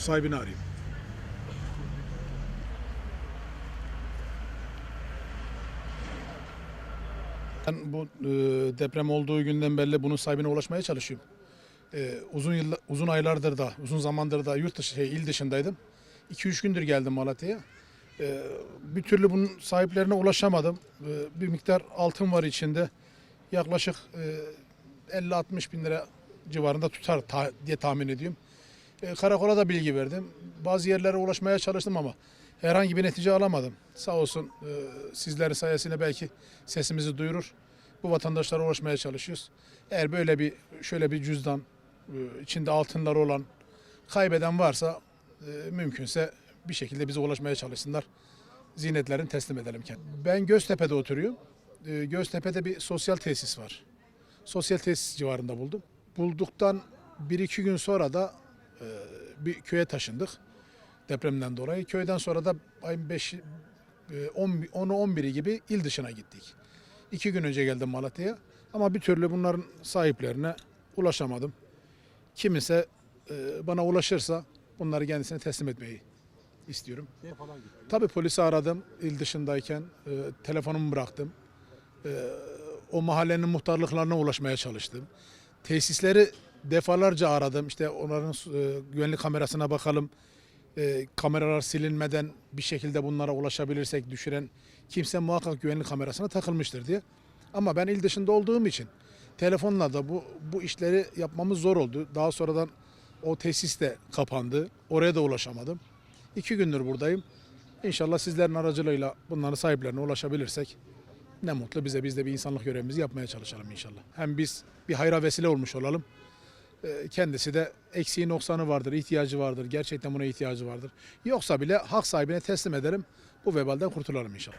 sahibini arayayım. Ben bu e, deprem olduğu günden beri bunun sahibine ulaşmaya çalışıyorum. E, uzun yıllar, uzun aylardır da, uzun zamandır da yurt dışı, şey, il dışındaydım. 2-3 gündür geldim Malatya'ya. E, bir türlü bunun sahiplerine ulaşamadım. E, bir miktar altın var içinde. Yaklaşık e, 50-60 bin lira civarında tutar ta- diye tahmin ediyorum. E, karakola da bilgi verdim. Bazı yerlere ulaşmaya çalıştım ama herhangi bir netice alamadım. Sağ olsun e, sizlerin sayesinde belki sesimizi duyurur. Bu vatandaşlara ulaşmaya çalışıyoruz. Eğer böyle bir şöyle bir cüzdan e, içinde altınlar olan kaybeden varsa e, mümkünse bir şekilde bize ulaşmaya çalışsınlar. Ziynetlerini teslim edelim kendine. Ben Göztepe'de oturuyorum. Göztepe'de bir sosyal tesis var. Sosyal tesis civarında buldum. Bulduktan bir iki gün sonra da bir köye taşındık depremden dolayı. Köyden sonra da ayın 5 10'u 11'i gibi il dışına gittik. İki gün önce geldim Malatya'ya ama bir türlü bunların sahiplerine ulaşamadım. Kimse e, bana ulaşırsa bunları kendisine teslim etmeyi istiyorum. Tabii polisi aradım il dışındayken e, telefonumu bıraktım. E, o mahallenin muhtarlıklarına ulaşmaya çalıştım. Tesisleri defalarca aradım. İşte onların e, güvenlik kamerasına bakalım. E, kameralar silinmeden bir şekilde bunlara ulaşabilirsek düşüren kimse muhakkak güvenlik kamerasına takılmıştır diye. Ama ben il dışında olduğum için telefonla da bu bu işleri yapmamız zor oldu. Daha sonradan o tesis de kapandı. Oraya da ulaşamadım. İki gündür buradayım. İnşallah sizlerin aracılığıyla bunların sahiplerine ulaşabilirsek ne mutlu bize. Biz de bir insanlık görevimizi yapmaya çalışalım inşallah. Hem biz bir hayra vesile olmuş olalım. E, kendisi de eksiği noksanı vardır, ihtiyacı vardır. Gerçekten buna ihtiyacı vardır. Yoksa bile hak sahibine teslim ederim. Bu vebalden kurtulalım inşallah.